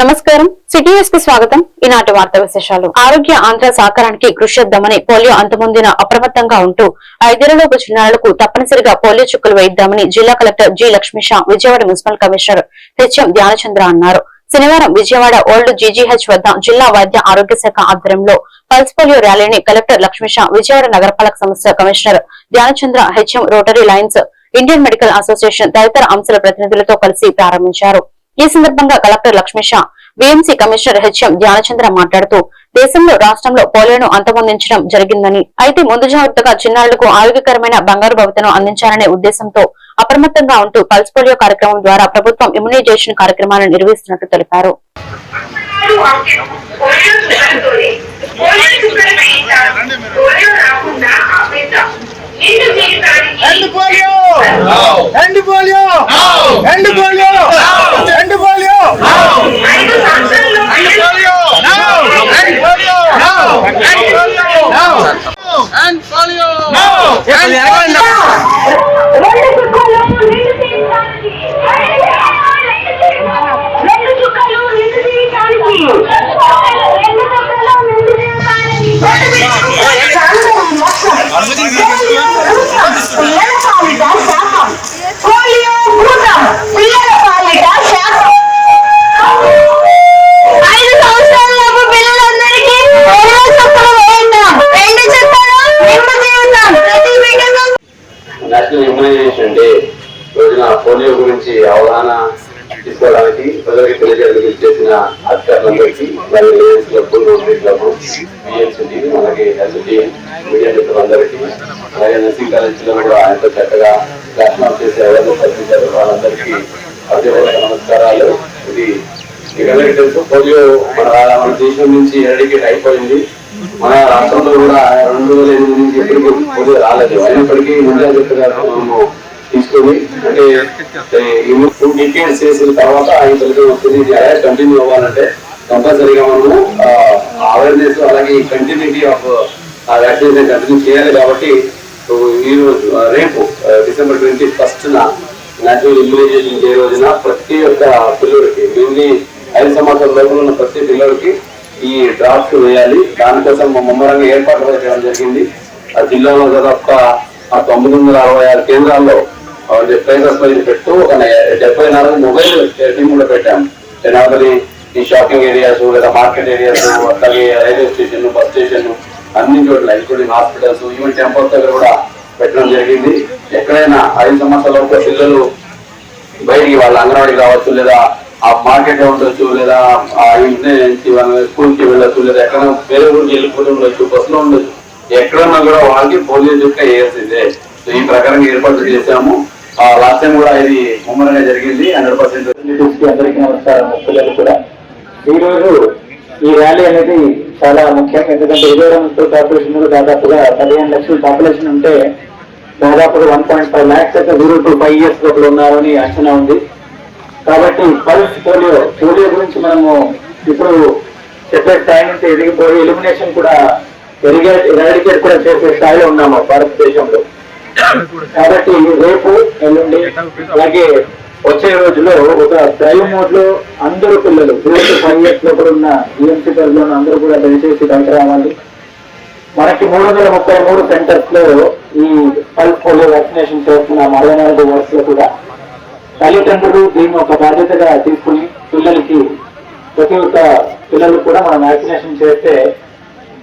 నమస్కారం. సిటీఎస్కి స్వాగతం. ఈనాటి వార్త విశేషాలు. ఆరోగ్య ఆంధ్ర సహకారానికి కృషి చేద్దామని పోలియో అంతమొందిన అప్రమత్తంగా ఉంటూ ఐదేళ్ళలోపు చిన్నారులకు తప్పనిసరిగా పోలియో చుక్కలు వేయిద్దామని జిల్లా collector G Lakshmisha Vijayawada municipal commissioner HM Dhyanachandra అన్నారు. శనివారం విజయవాడ ఓల్డ్ జీజీహెచ్ వద్ద జిల్లా వైద్య ఆరోగ్య శాఖ ఆధ్వర్యంలో పల్స్ పోలియో ర్యాలీని కలెక్టర్ లక్ష్మీషా విజయవాడ నగరపాలక సంస్థ commissioner Dhyanachandra HM Rotary Lions Indian Medical Association తదితర అంశాల ప్రతినిధులతో కలిసి ప్రారంభించారు. ఈ సందర్భంగా collector Lakshmisha VMC commissioner HM Dhyanachandra మాట్లాడుతూ దేశంలో రాష్ట్రంలో పోలియోను అంతమొందించడం జరిగిందని అయితే ముందు జాగ్రత్తగా చిన్నారులకు ఆరోగ్యకరమైన బంగారు భవితను అందించాలనే ఉద్దేశంతో అప్రమత్తంగా ఉంటూ పల్స్ పోలియో కార్యక్రమం ద్వారా ప్రభుత్వం ఇమ్యునైజేషన్ కార్యక్రమాలను నిర్వహిస్తున్నట్లు తెలిపారు. పోలియో రాకుండా end polio. End polio. End polio. End polio ఐదు సంవత్సరాల్లో end polio end polio end polio end polio రెండు చుక్కలు నిండు జీవితానికి రెండు చుక్కలు నిండు జీవితానికి రెండు చుక్కలు నిండు జీవితానికి పోలియో భూతం పిల్లల పాలిట శాపం ఐదు సంవత్సరాలలోపు పిల్లలందరికీ పోలియో చుక్కలు వేయిద్దాం రెండు చుక్కలు నిండు జీవితం ప్రతి బిడ్డకు నేషనల్ ఇమ్యునైజేషన్ డే రోజున పోలియో గురించి అవగాహన తీసుకోవడానికి ప్రజలకు తెలియజేయడానికి చేసిన అధికారులందరికీ అలాగే ladies club rotary club BSc మనకి ఎస్డి మీడియా మిత్రులందరికీ అలాగే నర్సింగ్ కాలేజీలో కూడా ఎంతో చక్కగా దర్శనం చేసే ఎవరు కల్పించారు. వాళ్ళందరికీ అధ్యక్ష నమస్కారాలు. ఇది మీకందరికీ తెలుసు. పోలియో మన మన దేశం నుంచి ఎరడికేట్ అయిపోయింది. మన రాష్ట్రంలో కూడా రెండు వేల ఎనిమిది నుంచి ఎప్పటికీ పోలియో రాలేదు. అయినప్పటికీ ముందే చెప్తున్నారు మనము తీసుకొని అంటే చేసిన తర్వాత ఆయన ఫలితం కంటిన్యూ అవ్వాలంటే కంపల్సరీగా మనము అవేర్నెస్ అలాగే ఈ కంటిన్యూటీ ఆఫ్ ఆ వ్యాక్సినేషన్ కంటిన్యూ చేయాలి కాబట్టి ఈరోజు రేపు డిసెంబర్ ట్వంటీ ఫస్ట్న నేషనల్ ఇమ్యూనైజేషన్ డే రోజున ప్రతి ఒక్క పిల్లలకి మెయిన్లీ ఐదు సంవత్సరాల లోపల ఉన్న ప్రతి పిల్లలకి ఈ డ్రాఫ్ట్ వేయాలి. దానికోసం ముమ్మరంగా ఏర్పాటు చేయడం జరిగింది. ఆ జిల్లాలో దాదాపు ఆ తొమ్మిది వందల అరవై ఆరు కేంద్రాల్లో ప్లేసెస్ ఇది పెట్టు. ఒక డెబ్బై నాలుగు మొబైల్ టీమ్ కూడా పెట్టాము నార్మలీ ఈ షాపింగ్ ఏరియాస్ లేదా మార్కెట్ ఏరియాస్ అట్లాగే రైల్వే స్టేషన్ బస్ స్టేషన్ అన్ని చోట్ల ఇంక్లూడింగ్ హాస్పిటల్స్ ఈవెన్ టెంపుల్స్ దగ్గర కూడా పెట్టడం జరిగింది. ఎక్కడైనా ఐదు సంవత్సరాల లోపు పిల్లలు బయటికి వాళ్ళ అంగన్వాడీ కావచ్చు లేదా ఆ మార్కెట్ ఉండొచ్చు లేదా ఆ ఇంటి నుంచి స్కూల్కి స్కూల్కి వెళ్ళొచ్చు లేదా ఎక్కడ వేరే ఊరికి వెళ్ళిపోతూ ఉండొచ్చు బస్సులో ఉండొచ్చు. ఎక్కడన్నా కూడా వాళ్ళకి పోలియో చుక్క వేయాల్సిందే. ఈ ప్రకారం ఏర్పాటు చేశాము. లాస్ట్ టైం కూడా ఇది ముమ్మరంగా జరిగింది. హండ్రెడ్ పర్సెంట్ అందరికీ నమస్కారం. పిల్లలు కూడా. ఈరోజు ఈ ర్యాలీ అనేది చాలా ముఖ్యం. ఎందుకంటే విజయవాడ మున్సిపల్ కార్పొరేషన్ దాదాపుగా పదిహేను లక్షల పాపులేషన్ ఉంటే దాదాపుగా వన్ పాయింట్ ఫైవ్ ల్యాక్స్ అయితే జీరో టు ఫైవ్ ఇయర్స్ లోపల ఉన్నారని అంచనా ఉంది. కాబట్టి పల్స్ పోలియో పోలియో గురించి మనము ఇప్పుడు చెప్పే స్థాయి నుంచి ఎదిగిపోయి ఎలిమినేషన్ కూడా ఎరిగే ఎరాడికేట్ కూడా చేసే స్థాయిలో ఉన్నాము భారతదేశంలో. కాబట్టి రేపు ఎల్లుండి అలాగే వచ్చే రోజులో ఒక డ్రైవ్ మోడ్లో అందరూ పిల్లలు జీరో ఫైవ్ ఇయర్స్లో కూడా ఉన్న ఈఎంసీ పిల్లలు అందరూ కూడా దయచేసి బయట రావాలి. మనకి మూడు వందల ముప్పై మూడు సెంటర్స్లో ఈ పల్స్ పోలియో వ్యాక్సినేషన్ చేస్తున్నాం అరవై నాలుగు వర్స్లో కూడా తల్లిదండ్రులు దీన్ని ఒక బాధ్యతగా తీసుకుని పిల్లలకి ప్రతి ఒక్క పిల్లలు కూడా మనం వ్యాక్సినేషన్ చేస్తే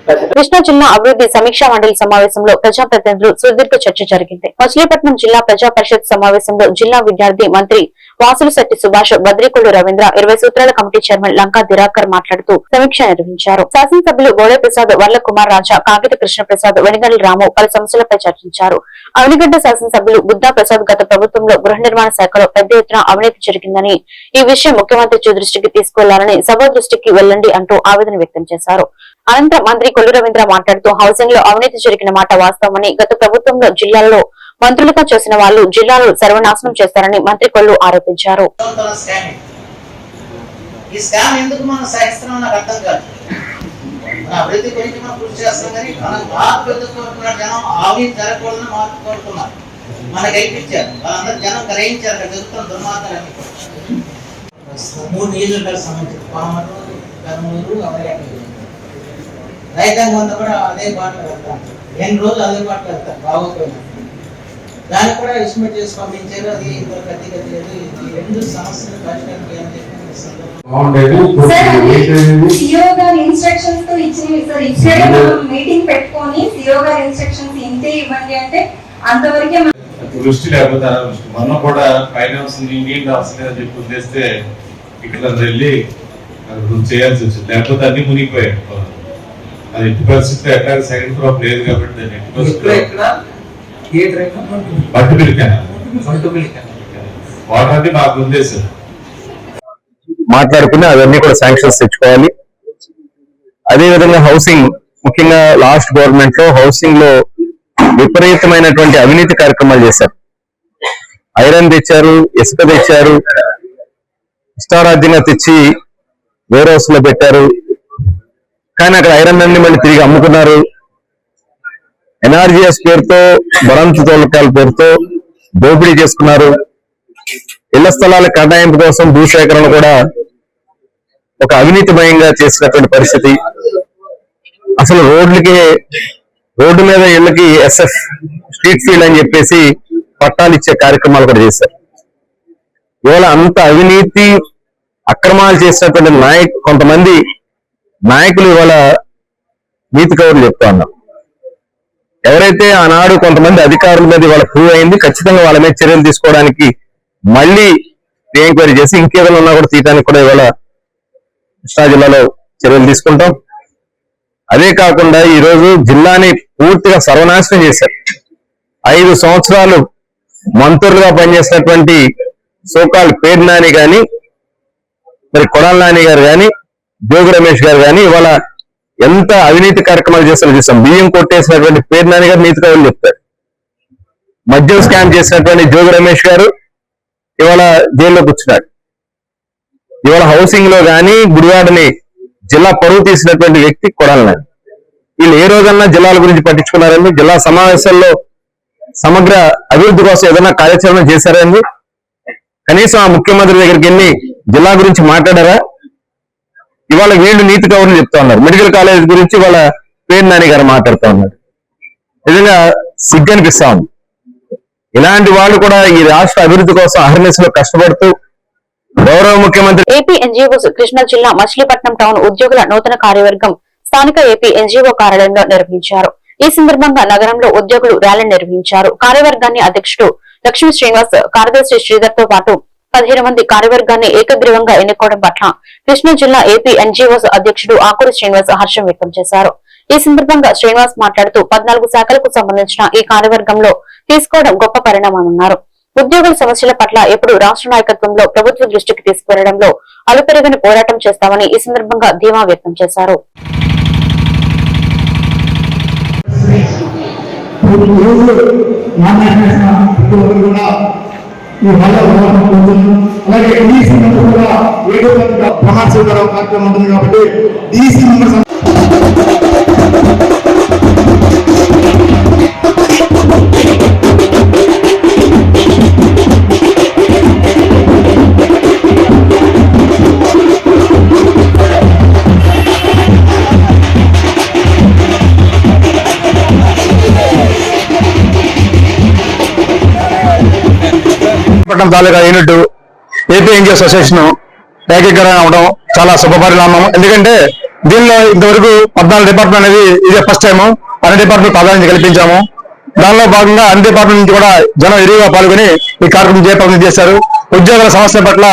కృష్ణా జిల్లా అభివృద్ధి సమీక్షా మండలి సమావేశంలో ప్రజాప్రతినిధులు సుదీర్ఘ చర్చ జరిగింది. మచిలీపట్నం జిల్లా ప్రజా పరిషత్ సమావేశంలో జిల్లా విద్యార్థి మంత్రి వాసులశెట్టి సుభాష్ బద్రికొల్లు రవీంద్ర ఇరవై సూత్రాల కమిటీ చైర్మన్ లంకా దిరాకర్ మాట్లాడుతూ సమీక్ష నిర్వహించారు. శాసనసభ్యులు గోడే ప్రసాద్ వర్ల కుమార్ రాజా కాగిత కృష్ణ ప్రసాద్ వెనిగండ్ల రాము పలు సమస్యలపై చర్చించారు. అవినిగడ్డ శాసనసభ్యులు బుద్ధా ప్రసాద్ గత ప్రభుత్వంలో గృహ నిర్మాణ శాఖలో పెద్ద ఎత్తున అవినీతి జరిగిందని ఈ విషయం ముఖ్యమంత్రి దృష్టికి తీసుకెళ్ళాలని సభ దృష్టికి వెళ్ళండి అంటూ ఆవేదన వ్యక్తం చేశారు. అనంతరం మంత్రి కొల్లు రవీంద్ర మాట్లాడుతూ హౌసింగ్లో అవినీతి జరిగిన మాట వాస్తవమని గత ప్రభుత్వంలో జిల్లాల్లో మంత్రులుగా చేసిన వాళ్ళు జిల్లాలో సర్వనాశనం చేస్తారని మంత్రి కొల్లు ఆరోపించారు. ఈ స్కామ్ ఎందుకు మనం సహిస్తున్నాం నాకు అర్థం కాదు. మన అభివృద్ధి గురించి మనం కృషి చేస్తాం కానీ మనం మార్పు ఎందుకు జనం అవినీతి జరగకూడదని మార్పు కోరుకున్నారు వాళ్ళందరూ జనం గ్రహించారు అక్కడ జరుగుతున్న దుర్మార్గాలన్నీ మూడు నియోజకవర్గాలకు సంబంధించి పామరు కర్నూలు రైతాంగం అంతా కూడా అదే బాటలో వెళ్తాం. ఎన్ని రోజులు అదే బాటలో వెళ్తారు బాగోపోయినా దాన్ని కూడా ఎస్టిమేట్ చేసి పంపించారు అది ఇంతవరకు అద్దె కట్టలేదు ఈ రెండు సమస్యలు పరిష్కారం చేయాలని చెప్పి ఈ సందర్భంగా సార్ అది సిఓ గారి ఇన్స్ట్రక్షన్స్తో ఇచ్చినవి సార్ ఇచ్చాక మనం మీటింగ్ పెట్టుకొని సిఓ గారి ఇన్స్ట్రక్షన్స్ ఇంతే ఇవ్వండి అంటే అంతవరకే మనం దృష్టి లేకపోతే కూడా ఫైనాన్స్ నీళ్ళు అవసరం లేదని చెప్పి వదిలేస్తే ఇక్కడ వెళ్ళి చేయాల్సి వచ్చింది. లేకపోతే అన్ని మునిగిపోయాయి. అది ఎట్టి ఎక్కడ సెకండ్ క్రాప్ లేదు కాబట్టి ఎట్టి వాటర్ మాట్లాడుకుని అవన్నీ కూడా శాంక్షన్స్ తెచ్చుకోవాలి. అదే విధంగా హౌసింగ్ ముఖ్యంగా లాస్ట్ గవర్నమెంట్లో హౌసింగ్లో విపరీతమైనటువంటి అవినీతి కార్యక్రమాలు చేశారు. ఐరన్ తెచ్చారు ఇసుక తెచ్చారు ఇష్టారాజ్యంగా తెచ్చి వేర్ హౌస్లో పెట్టారు. కానీ అక్కడ ఐరన్ అన్ని మళ్ళీ తిరిగి అమ్ముకున్నారు. ఎన్ఆర్జీఎస్ పేరుతో బరంతు తోలకాల పేరుతో దోపిడీ చేసుకున్నారు. ఇళ్ళ స్థలాల కేటాయింపు కోసం భూసేకరణ కూడా ఒక అవినీతిమయంగా చేసినటువంటి పరిస్థితి. అసలు రోడ్లకి రోడ్డు మీద ఇళ్ళకి ఎస్ఎఫ్ స్ట్రీట్ ఫీల్డ్ అని చెప్పేసి పట్టాలు ఇచ్చే కార్యక్రమాలు కూడా చేశారు. ఇవాళ అంత అవినీతి అక్రమాలు చేసినటువంటి నాయక్ కొంతమంది నాయకులు ఇవాళ నీతి కౌరులు చెప్తా ఉన్నారు. ఎవరైతే ఆనాడు కొంతమంది అధికారుల మీద ఇవాళ ప్రూవ్ అయింది ఖచ్చితంగా వాళ్ళ మీద చర్యలు తీసుకోవడానికి మళ్ళీ ఎంక్వైరీ చేసి ఇంకేదైనా ఉన్నా కూడా తీయడానికి కూడా ఇవాళ కృష్ణా జిల్లాలో చర్యలు తీసుకుంటాం. అదే కాకుండా ఈ రోజు జిల్లాని పూర్తిగా సర్వనాశనం చేశారు. ఐదు సంవత్సరాలు మంత్రులుగా పనిచేసినటువంటి సోకాల్ పేరు నాని కానీ మరి కొడాల నాని గారు కానీ జోగి రమేష్ గారు కానీ ఇవాళ ఎంత అవినీతి కార్యక్రమాలు చేస్తారో చూసాం బియ్యం కొట్టేసినటువంటి పేరు నాని గారు నీతి కవులు చెప్తారు? మద్యం స్కామ్ చేసినటువంటి జోగి రమేష్ గారు ఇవాళ జైల్లో కూర్చున్నాడు ఇవాళ హౌసింగ్లో గాని గుడివాడని జిల్లా పరువు తీసినటువంటి వ్యక్తి కొడాలని వీళ్ళు ఏ రోజన్నా జిల్లాల గురించి పట్టించుకున్నారండి? జిల్లా సమావేశాల్లో సమగ్ర అభివృద్ధి కోసం ఏదైనా కార్యాచరణ చేశారండి? కనీసం ఆ ముఖ్యమంత్రి దగ్గరికి వెళ్ళి జిల్లా గురించి మాట్లాడారా? ఇవాళ వీళ్ళు నీతి కవర్లు చెప్తా ఉన్నారు. మెడికల్ కాలేజ్ గురించి వాళ్ళ పేరు నాని గారు మాట్లాడుతూ ఉన్నారు. నిజంగా సిగ్గు అనిపిస్తా ఉంది. ఇలాంటి వాళ్ళు కూడా ఈ రాష్ట్ర అభివృద్ధి కోసం అహర్నిశలో కష్టపడుతూ గౌరవ ముఖ్యమంత్రి ఏపీ ఎన్జీఓస్ కృష్ణా జిల్లా మచిలీపట్నం టౌన్ ఉద్యోగుల నూతన కార్యవర్గం స్థానిక ఏపీ ఎన్జిఓ కార్యాలయంలో నిర్వహించారు. ఈ సందర్భంగా నగరంలో ఉద్యోగులు ర్యాలీ నిర్వహించారు. కార్యవర్గాన్ని అధ్యక్షుడు లక్ష్మీ శ్రీనివాస్ కార్యదర్శి శ్రీధర్తో పాటు పదిహేను మంది కార్యవర్గాన్ని ఏకగ్రీవంగా ఎన్నుకోవడం పట్ల కృష్ణా జిల్లా ఏపీ ఎన్జీఓస్ అధ్యక్షుడు ఆకూరి శ్రీనివాస్ హర్షం వ్యక్తం చేశారు. ఈ సందర్భంగా శ్రీనివాస్ మాట్లాడుతూ పద్నాలుగు శాఖలకు సంబంధించిన ఈ కార్యవర్గంలో తీసుకోవడం గొప్ప పరిణామమన్నారు. ఉద్యోగుల సమస్యల పట్ల ఎప్పుడు రాష్ట్ర నాయకత్వంలో ప్రభుత్వ దృష్టికి తీసుకువెళ్ళడంలో అలుపెరుగని పోరాటం చేస్తామని ఈ సందర్భంగా ధీమా వ్యక్తం చేశారు. అలాగే డీసీ మెంబర్ కూడా ఏడో తారీఖు ప్రమాణ స్వీకారం కార్యక్రమం ఉంటుంది కాబట్టి డీసీ మెంబర్స్ పట్టణం తాలూకా యూనిట్ ఏపీ ఎన్జిఓ అసోసియేషన్ ఏకీకరణ అవడం చాలా శుభపరిణామం ఎందుకంటే దీనిలో ఇంతవరకు పద్నాలుగు డిపార్ట్మెంట్ అనేది ఇదే ఫస్ట్ టైం అన్ని డిపార్ట్మెంట్ ప్రాధాన్యత కల్పించాము. దానిలో భాగంగా అన్ని డిపార్ట్మెంట్ నుంచి కూడా జనం ఎరువుగా పాల్గొని ఈ కార్యక్రమం జయప్రదం చేశారు. ఉద్యోగుల సమస్య పట్ల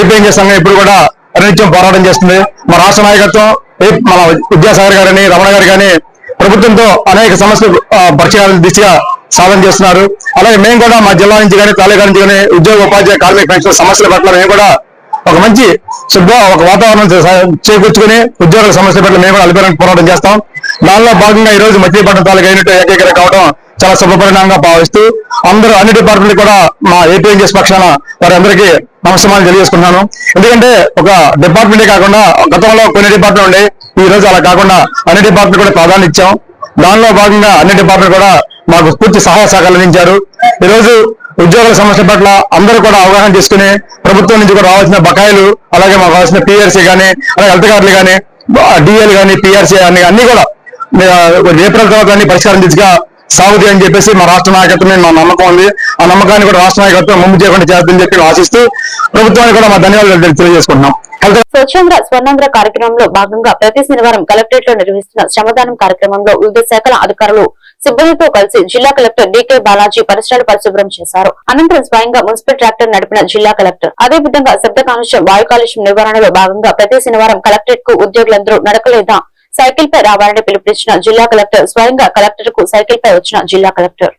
ఏపీ ఎన్జిఓ సంఘం ఇప్పుడు కూడా అనిత్యం పోరాటం చేస్తుంది. మా రాష్ట్ర నాయకత్వం మన విద్యాసాగర్ కానీ రమణ గారు కానీ ప్రభుత్వంతో అనేక సమస్యలు పరిచయాల దిశగా సాధన చేస్తున్నారు. అలాగే మేము కూడా మా జిల్లా నుంచి కానీ తాలూకా నుంచి కానీ ఉద్యోగ ఉపాధ్యాయ కార్మిక పెన్షన్ సమస్యల పట్ల మేము కూడా ఒక మంచి శుభ ఒక వాతావరణం చేకూర్చుకుని ఉద్యోగుల సమస్యల పట్ల మేము కూడా అలిపేరని పోరాటం చేస్తాం. దానిలో భాగంగా ఈ రోజు మచిలీపట్నం తాలూకా అయినట్టు ఏకీకరణ కావడం చాలా శుభపరిణామంగా భావిస్తూ అందరూ అన్ని డిపార్ట్మెంట్లు కూడా మా ఏపీఎంజెస్ పక్షాన వారందరికీ నమస్కారాలు తెలియజేసుకున్నాను ఎందుకంటే ఒక డిపార్ట్మెంటే కాకుండా గతంలో కొన్ని డిపార్ట్మెంట్ ఉండే ఈ రోజు అలా కాకుండా అన్ని డిపార్ట్మెంట్ కూడా ప్రాధాన్యత ఇచ్చాం. దానిలో భాగంగా అన్ని డిపార్ట్మెంట్ కూడా మాకు పూర్తి సహాయ సహకారాలు అందించారు. ఈ రోజు ఉద్యోగుల సమస్య పట్ల అందరూ కూడా అవగాహన చేసుకుని ప్రభుత్వం నుంచి కూడా రావాల్సిన బకాయిలు అలాగే మాకు రావాల్సిన పిఆర్సీ కానీ అలాగే హెల్త్ కార్డులు కానీ డిఎల్ కానీ పిఆర్సీ అన్ని అన్ని కూడా ఏప్రిల్ తర్వాత అన్ని పరిష్కారం దిశగా సాగుతాయి అని చెప్పేసి మా రాష్ట్ర నాయకత్వం మా నమ్మకం ఉంది. ఆ నమ్మకాన్ని కూడా రాష్ట్ర నాయకత్వం ముందు చేయకుండా చేస్తుందని చెప్పి ఆశిస్తూ ప్రభుత్వానికి కూడా మా ధన్యవాదాలు తెలియజేసుకుంటున్నాం. స్వచ్ఛంద స్వచ్ఛంద్ర కార్యక్రమంలో భాగంగా ప్రతి శనివారం కలెక్టరేట్లో నిర్వహిస్తున్న శ్రమదానం కార్యక్రమంలో వివిధ శాఖల అధికారులు సిబ్బందితో కలిసి జిల్లా కలెక్టర్ డీకే బాలాజీ పరిసరాలు పరిశుభ్రం చేశారు. అనంతరం స్వయంగా మున్సిపల్ ట్రాక్టర్ నడిపిన జిల్లా కలెక్టర్. అదే విధంగా శబ్ద కాలుష్యం వాయు కాలుష్యం నివారణలో భాగంగా ప్రతి శనివారం కలెక్టరేట్కు ఉద్యోగులందరూ నడక లేదా సైకిల్ పై రావాలని పిలుపునిచ్చిన జిల్లా కలెక్టర్ స్వయంగా కలెక్టర్కు సైకిల్ పై వచ్చిన జిల్లా కలెక్టర్.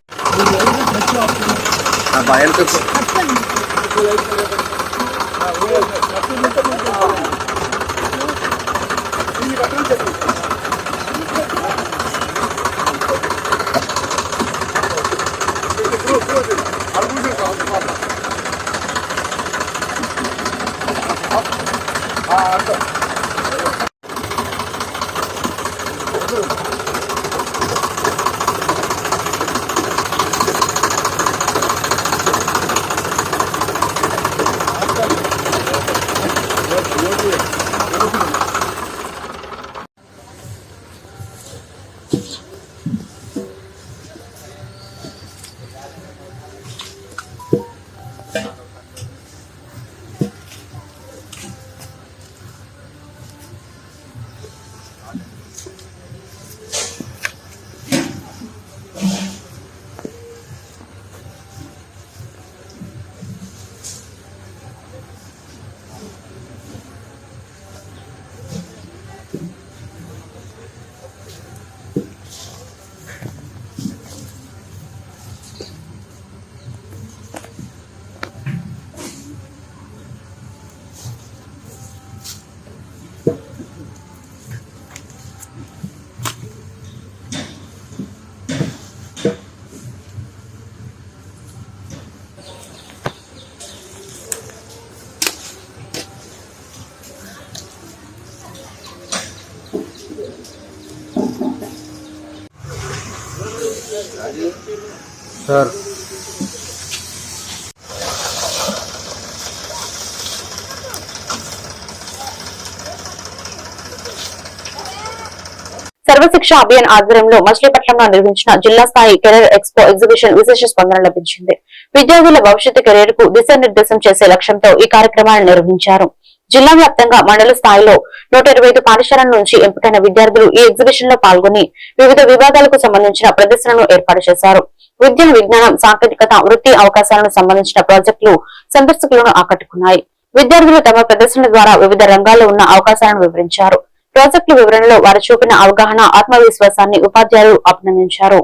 సర్వశిక్ష అభియాన్ ఆధ్వర్యంలో మచిలీపట్నంలో నిర్వహించిన జిల్లా స్థాయి కెరీర్ ఎక్స్పో ఎగ్జిబిషన్ విశేష స్పందన లభించింది. విద్యార్థుల భవిష్యత్తు కెరీర్కు దిశానిర్దేశం చేసే లక్ష్యంతో ఈ కార్యక్రమాన్ని నిర్వహించారు. జిల్లా వ్యాప్తంగా మండల స్థాయిలో నూట ఇరవై ఐదు పాఠశాలల నుంచి ఎంపికైన విద్యార్థులు ఈ ఎగ్జిబిషన్లో పాల్గొని వివిధ విభాగాలకు సంబంధించిన ప్రదర్శనను ఏర్పాటు చేశారు. విద్య విజ్ఞానం సాంకేతికత వృత్తి అవకాశాలను సంబంధించిన ప్రాజెక్టులు సందర్శకులను ఆకట్టుకున్నాయి. విద్యార్థులు తమ ప్రదర్శన ద్వారా వివిధ రంగాల్లో ఉన్న అవకాశాలను వివరించారు. ప్రాజెక్టుల వివరణలో వారు చూపిన అవగాహన ఆత్మవిశ్వాసాన్ని ఉపాధ్యాయులు అభినందించారు.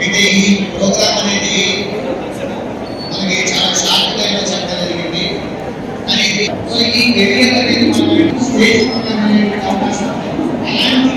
అయితే ఈ ప్రోగ్రామ్ అనేది మనకి చాలా షార్ట్ టైం చెప్పడం జరిగింది. అనేది ఈ కెరియర్ అనేది మనం స్టేజ్ అవకాశం. అలాంటి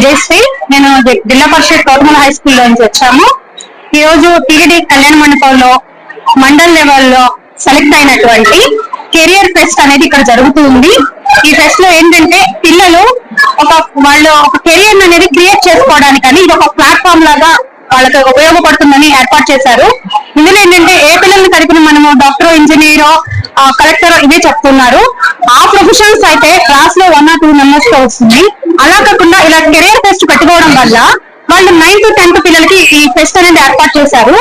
విజయశ్రీ. నేను జిల్లా పరిషత్ గౌతమ హై స్కూల్ నుంచి వచ్చాము. ఈ రోజు టీడీ కళ్యాణ మండపంలో మండల్ లెవెల్లో సెలెక్ట్ అయినటువంటి కెరియర్ ఫెస్ట్ అనేది ఇక్కడ జరుగుతుంది. ఈ ఫెస్ట్లో ఏంటంటే పిల్లలు ఒక వాళ్ళు ఒక కెరియర్ అనేది క్రియేట్ చేసుకోవడానికని ఇది ఒక ప్లాట్ఫామ్ లాగా వాళ్ళకి ఉపయోగపడుతుందని ఏర్పాటు చేశారు. ఇందులో ఏంటంటే ఏ పిల్లల్ని కలిపిన మనము డాక్టర్ ఇంజనీరో కలెక్టర్ ఇవే చెప్తున్నారు. ఆ ప్రొఫెషన్స్ అయితే క్లాస్లో వన్ ఆర్ టూ మెంబర్స్తో వస్తుంది అలా కాకుండా ఇలా కెరియర్ ఫెస్ట్ పెట్టుకోవడం వల్ల వాళ్ళు నైన్త్ టెన్త్ పిల్లలకి ఈ ఫెస్ట్ అనేది ఏర్పాటు చేశారు.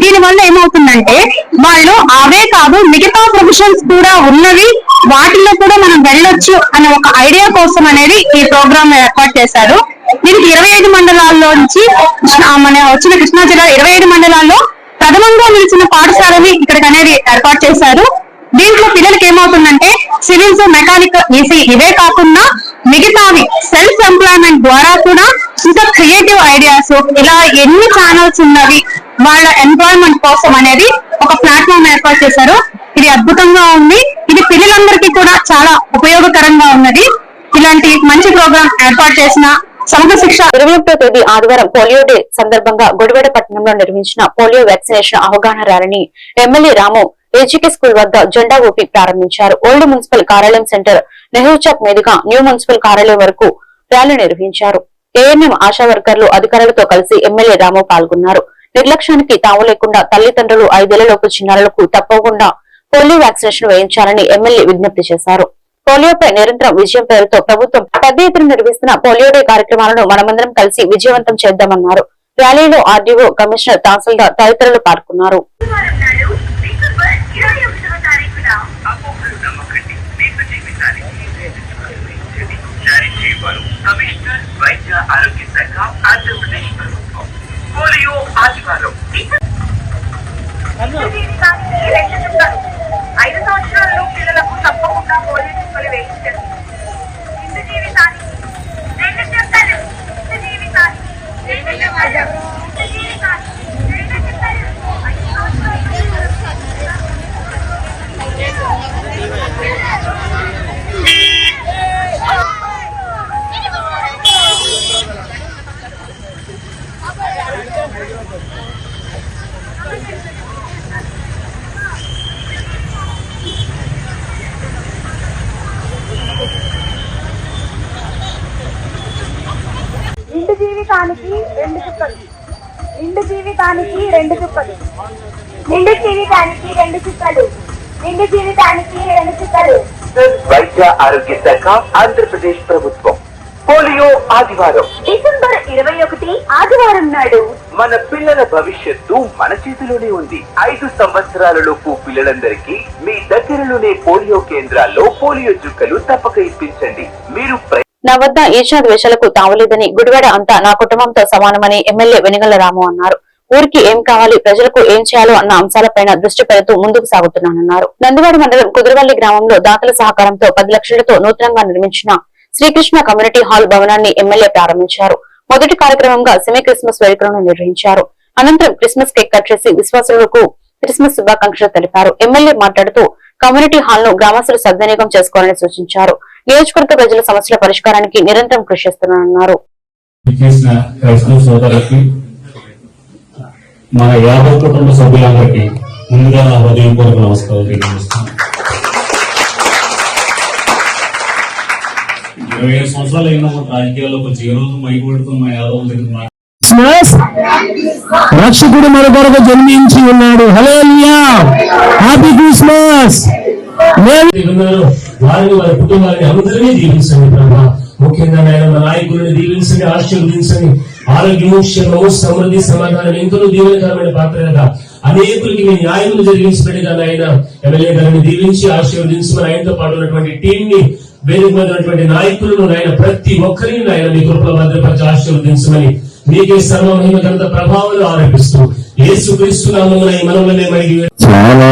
దీని వల్ల ఏమవుతుందంటే వాళ్ళు అవే కాదు మిగతా ప్రొఫెషన్స్ కూడా ఉన్నవి వాటిలో కూడా మనం వెళ్ళొచ్చు అనే ఒక ఐడియా కోసం అనేది ఈ ప్రోగ్రామ్ ఏర్పాటు చేశారు. దీనికి ఇరవై ఐదు మండలాల్లో నుంచి మన వచ్చిన కృష్ణా జిల్లా ఇరవై ఐదు మండలాల్లో ప్రథమంగా నిలిచిన పాఠశాలని ఇక్కడికి అనేది ఏర్పాటు చేశారు. పిల్లలకి ఏమవుతుందంటే సివిల్స్ మెకానిక్ ఈసీ ఇవే కాకుండా మిగతావి సెల్ఫ్ ఎంప్లాయ్మెంట్ ద్వారా కూడా ఇంకా క్రియేటివ్ ఐడియాస్ ఇలా ఎన్ని ఛానల్స్ ఉన్నవి వాళ్ళ ఎంప్లాయ్మెంట్ కోసం అనేది ఒక ప్లాట్ఫామ్ ఏర్పాటు చేశారు. ఇది అద్భుతంగా ఉంది. ఇది పిల్లలందరికీ కూడా చాలా ఉపయోగకరంగా ఉన్నది. ఇలాంటి మంచి ప్రోగ్రామ్ ఏర్పాటు చేసిన సమగ్ర శిక్ష ఇరవై ఒకటో తేదీ ఆదివారం పోలియో డే సందర్భంగా గుడివాడ పట్టణంలో నిర్మించిన పోలియో వ్యాక్సినేషన్ అవగాహన ర్యాలీని ఎమ్మెల్యే రాము ఏజీకే స్కూల్ వద్ద జెండా ఊపి ప్రారంభించారు. ఓల్డ్ మున్సిపల్ కార్యాలయం సెంటర్ నెహ్రూ చౌక్ మీదుగా న్యూ మున్సిపల్ కార్యాలయం వరకు ర్యాలీ నిర్వహించారు. ఏఎన్ఎం ఆశా వర్కర్లు అధికారులతో కలిసి ఎమ్మెల్యే రాము పాల్గొన్నారు. నిర్లక్ష్యానికి తావు లేకుండా తల్లిదండ్రులు ఐదేళ్ళలోపు చిన్నారులకు తప్పకుండా పోలియో వ్యాక్సినేషన్ వేయించాలని ఎమ్మెల్యే విజ్ఞప్తి చేశారు. పోలియోపై నిరంతరం విజయం పేరుతో ప్రభుత్వం పెద్ద ఎత్తున నిర్వహిస్తున్న పోలియో డే కార్యక్రమాలను మనమందరం కలిసి విజయవంతం చేద్దామన్నారు. ర్యాలీలో ఆర్డీఓ కమిషనర్ తహసీల్దార్ తదితరులు పాల్గొన్నారు. ఆరోగ్య శాఖ ఆంధ్రప్రదేశ్ ప్రభుత్వం. పోలియో ఆదివారం. ఐదు సంవత్సరాల పిల్లలకు తప్పకుండా పోలియో చుక్కలు వేయించండి ఇందు జీవితానికి రెండు చెప్తాను ఇందు జీవితానికి రెండు చెప్తాను ఇందు జీవితానికి రెండు చెప్తాను ఐదు నిండు జీవితానికి రెండు చుక్కలు నిండు జీవితానికి రెండు చుక్కలు నిండు జీవితానికి రెండు చుక్కలు నిండు జీవితానికి రెండు చుక్కలు వైద్య ఆరోగ్య శాఖ ఆంధ్రప్రదేశ్ ప్రభుత్వం. పోలియో ఆదివారం. డిసెంబర్ ఇరవై ఒకటి ఆదివారం నాడు. మన పిల్లల భవిష్యత్తు మన చేతిలోనే ఉంది. ఐదు సంవత్సరాలలోపు పిల్లలందరికీ మీ దగ్గరలోనే పోలియో కేంద్రాల్లో పోలియో చుక్కలు తప్పక ఇప్పించండి. మీరు నా వద్ద ఈర్షా ద్వేషాలకు తావలేదని గుడివాడ అంతా నా కుటుంబంతో సమానమని ఎమ్మెల్యే వెనిగళ్ళ రాము అన్నారు. ఊరికి ఏం కావాలి ప్రజలకు ఏం చేయాలో అన్న అంశాలపైన దృష్టి పెడుతూ ముందుకు సాగుతున్నానన్నారు. నందివాడ మండలం కుదురవల్లి గ్రామంలో దాతల సహకారంతో పది లక్షలతో నూతనంగా నిర్మించిన శ్రీకృష్ణ కమ్యూనిటీ హాల్ భవనాన్ని ఎమ్మెల్యే ప్రారంభించారు. మొదటి కార్యక్రమంగా సెమీ క్రిస్మస్ వేడుకలను నిర్వహించారు. అనంతరం క్రిస్మస్ కేక్ కట్ చేసి విశ్వాసులకు క్రిస్మస్ శుభాకాంక్షలు తెలిపారు. ఎమ్మెల్యే మాట్లాడుతూ కమ్యూనిటీ హాల్ను గ్రామస్తులు సద్వినియోగం చేసుకోవాలని సూచించారు. నియోజకవర్గ ప్రజల సమస్యల పరిష్కారానికి నిరంతరం కృషి చేస్తున్నానన్నారు. మన యాభై కుటుంబ సభ్యులందరికీ ముందుగా నా హృదయపూర్వక నమస్కారం తెలియజేస్తున్నాను. ఇరవై ఐదు సంవత్సరాలు అయినా మన రాజకీయాల్లోకి వచ్చి ఏ రోజు మైకూడుతున్న మా యాదవ్ దగ్గర రక్షకుడు మన కొరకు జన్మించి ఉన్నాడు. హలో హ్యాపీ క్రిస్మస్ వారిని వారి కుటుంబాన్ని అందరినీ దీవించండి ప్రభా. ముఖ్యంగా నాయన నాయకులను దీవించండి ఆశీర్వదించండి. ఆరోగ్యము క్షేమము సమృద్ధి సమాధానం ఎంతో దీవెనకరమైన పాత్రగా అనేకులకి మీ న్యాయం జరిగించినట్టుగా ఆయన ఎమ్మెల్యే గారిని దీవించి ఆశీర్వదించి ఆయనతో పాటు ఉన్నటువంటి టీం ని వేదిక మీద ఉన్నటువంటి నాయకులను ఆయన ప్రతి ఒక్కరిని ఆయన మీ కృపలో భద్రపరిచి ఆశీర్వదించమని మీకే సర్వ మహిమ ఘనత ప్రభావాలు ఆరోపిస్తూ యేసు క్రీస్తు నామమున ఈ మనములనే మరిగి చాలా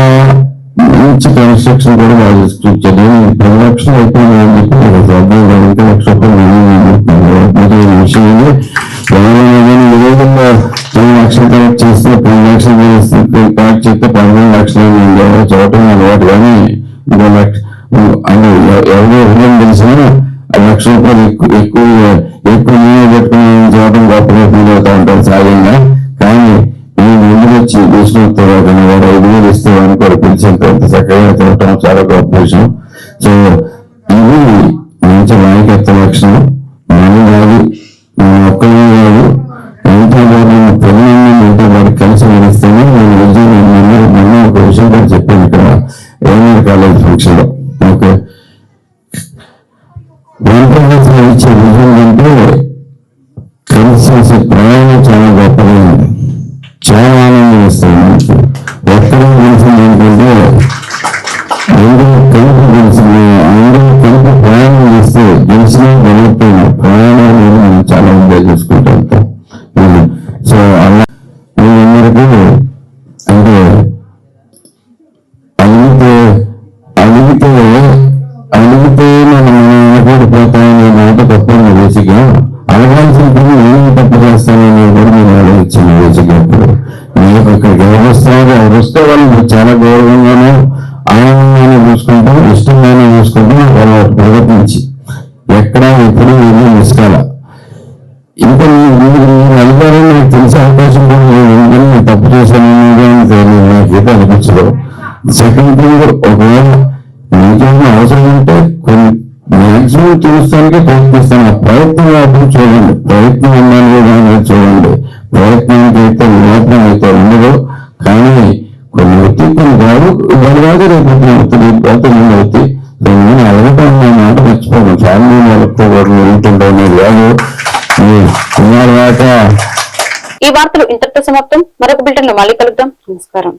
మంచి కన్స్ట్రక్షన్ కూడా బాగా చేసుకొచ్చారు పది లక్షలు అయిపోయింది అని చెప్పి నాకు అర్థం కలిగితే లక్ష రూపాయలు మొదలైన విషయంలో ఈ రోజుల్లో పది లక్షలు కలెక్ట్ చేస్తే పది లక్షలు చేస్తే కార్డు చెప్తే పదిహేను లక్షలు అయింది చూడటం అలవాటు కానీ ఇంకో లక్ష అది హృదయం తెలిసినా అది లక్ష రూపాయలు ఎక్కువ ఎక్కువ ఎక్కువ నీళ్ళు పెట్టుకుని చూడటం గొప్ప ఫీల్ అవుతా ఉంటారు సహజంగా కానీ నేను ముందు వచ్చి చూసుకుంటే వాడు ఐదు వేలు ఇస్తే అనుకోరు పిలిచిన తర్వాత చక్కగా చూడటం చాలా గొప్ప విషయం సో este, yo soy అవసరం ఉంటే కొన్ని మ్యాక్సిమం తెలుస్తానికి ప్రయత్నిస్తాను. ఆ ప్రయత్నం మాత్రం చూడండి. ప్రయత్నం అన్నాను కూడా చూడండి. ప్రయత్నానికి అయితే మాత్రం అయితే ఉండదు. కానీ కొన్ని అవుతాయి కొన్ని కాదు ఇవాళ కాదు రేపు కొన్ని అవుతాయి రేపు నేను అడగటం అన్న మాట మర్చిపోను. ఫ్యామిలీ వాళ్ళతో వాళ్ళు ఉంటుంటాను నేను లేదు ఈ వార్తలు ఇంతటితో సమాప్తం. మరొక బిల్టన్లో మళ్ళీ కలుద్దాం. నమస్కారం.